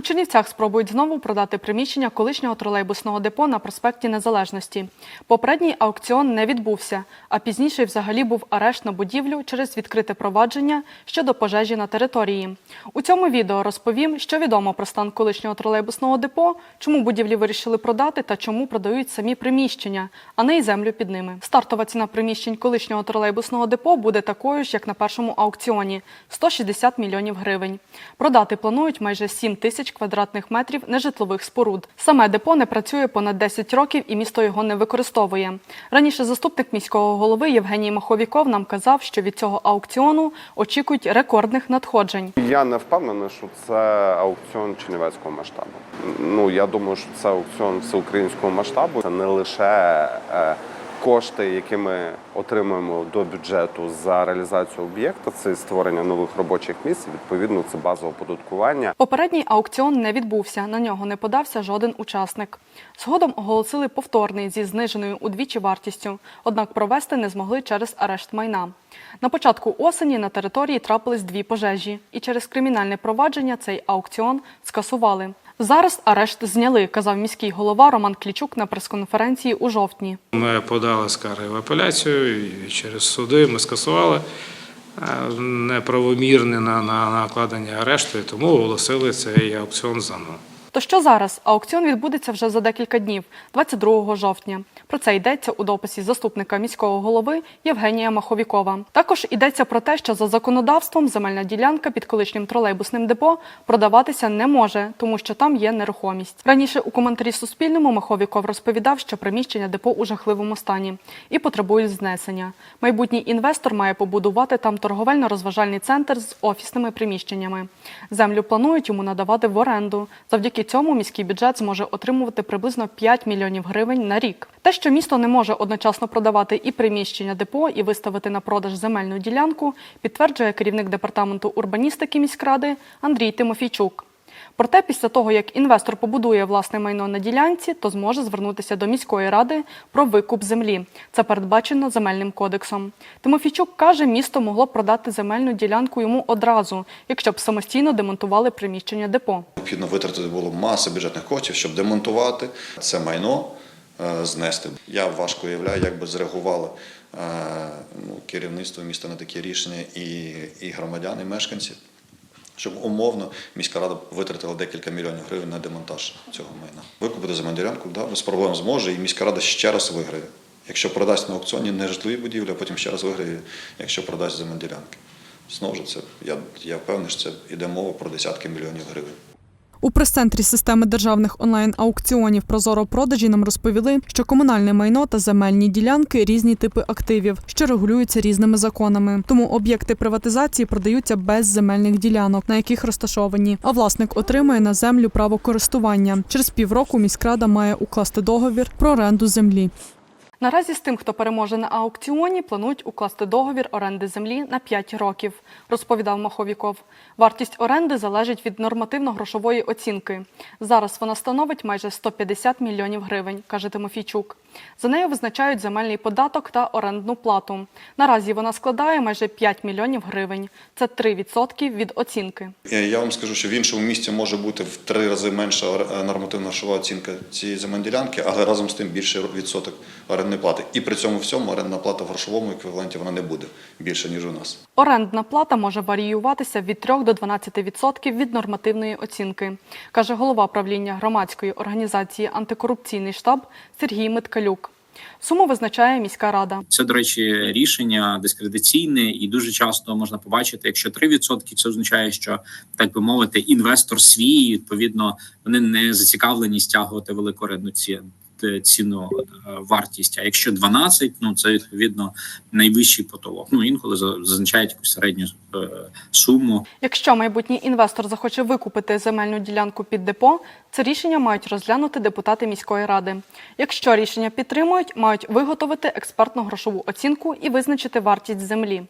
У Чернівцях спробують знову продати приміщення колишнього тролейбусного депо на проспекті Незалежності. Попередній аукціон не відбувся, а пізніше взагалі був арешт на будівлю через відкрите провадження щодо пожежі на території. У цьому відео розповім, що відомо про стан колишнього тролейбусного депо, чому будівлі вирішили продати та чому продають самі приміщення, а не й землю під ними. Стартова ціна приміщень колишнього тролейбусного депо буде такою ж, як на першому аукціоні 160 мільйонів гривень. Продати планують майже 7 тисяч квадратних метрів нежитлових споруд. Саме депо не працює понад 10 років і місто його не використовує. Раніше заступник міського голови Євгеній Маховіков нам казав, що від цього аукціону очікують рекордних надходжень. Я не впевнений, що це аукціон чернівецького масштабу. Ну я думаю, що це аукціон всеукраїнського масштабу. Це не лише е, кошти, які ми отримуємо до бюджету за реалізацію об'єкта, це створення нових робочих місць. Відповідно, це базове оподаткування. Попередній аукціон не відбувся, на нього не подався жоден учасник. Згодом оголосили повторний зі зниженою удвічі вартістю, однак провести не змогли через арешт майна. На початку осені на території трапились дві пожежі, і через кримінальне провадження цей аукціон скасували. Зараз арешт зняли, казав міський голова Роман Клічук на прес-конференції у жовтні. Ми подали скарги в апеляцію і через суди ми скасували е, неправомірне на, на накладення арешту, тому оголосили цей аукціон заново. То що зараз? Аукціон відбудеться вже за декілька днів, 22 жовтня. Про це йдеться у дописі заступника міського голови Євгенія Маховікова. Також йдеться про те, що за законодавством земельна ділянка під колишнім тролейбусним депо продаватися не може, тому що там є нерухомість. Раніше у коментарі Суспільному Маховіков розповідав, що приміщення депо у жахливому стані і потребують знесення. Майбутній інвестор має побудувати там торговельно-розважальний центр з офісними приміщеннями. Землю планують йому надавати в оренду. Завдяки цьому міський бюджет зможе отримувати приблизно 5 мільйонів гривень на рік. Те, що місто не може одночасно продавати і приміщення депо, і виставити на продаж земельну ділянку, підтверджує керівник департаменту урбаністики міськради Андрій Тимофійчук. Проте, після того, як інвестор побудує власне майно на ділянці, то зможе звернутися до міської ради про викуп землі. Це передбачено земельним кодексом. Тимофійчук каже, місто могло б продати земельну ділянку йому одразу, якщо б самостійно демонтували приміщення депо. Необхідно витратити було масу бюджетних коштів, щоб демонтувати це майно, е, знести. Я важко уявляю, як би зреагувало е, ну, керівництво міста на такі рішення і, і громадяни, і мешканці, щоб умовно міська рада витратила декілька мільйонів гривень на демонтаж цього майна. Викупити земельну ділянку, да, без проблем зможе, і міська рада ще раз виграє. Якщо продасть на аукціоні не житлові будівлі, а потім ще раз виграє, якщо продасть земельні ділянки. Знову ж це я, я впевнений, що це йде мова про десятки мільйонів гривень. У прес-центрі системи державних онлайн-аукціонів Прозоро продажі нам розповіли, що комунальне майно та земельні ділянки різні типи активів, що регулюються різними законами. Тому об'єкти приватизації продаються без земельних ділянок, на яких розташовані. А власник отримує на землю право користування. Через півроку міськрада має укласти договір про оренду землі. Наразі з тим, хто переможе на аукціоні, планують укласти договір оренди землі на 5 років, розповідав Маховіков. Вартість оренди залежить від нормативно-грошової оцінки. Зараз вона становить майже 150 мільйонів гривень, каже Тимофійчук. За нею визначають земельний податок та орендну плату. Наразі вона складає майже 5 мільйонів гривень. Це 3% від оцінки. Е, Я вам скажу, що в іншому місці може бути в три рази менша ор- нормативна грошова оцінка цієї земельної ділянки, але разом з тим більший відсоток орендної плати. І при цьому всьому орендна плата в грошовому еквіваленті вона не буде більше, ніж у нас. Орендна плата може варіюватися від 3 до 12% від нормативної оцінки, каже голова правління громадської організації Антикорупційний штаб Сергій Миткалюк. Суму визначає міська рада. Це, до речі, рішення дискредитаційне, і дуже часто можна побачити, якщо 3%, це означає, що так би мовити, інвестор свій і, відповідно вони не зацікавлені стягувати велику орендну ці- т- ціну е, вартість. А якщо 12, ну це відповідно найвищий потолок. Ну інколи зазначають якусь середню е, суму. Якщо майбутній інвестор захоче викупити земельну ділянку під депо, це рішення мають розглянути депутати міської ради. Якщо рішення підтримують, мають виготовити експертно-грошову оцінку і визначити вартість землі.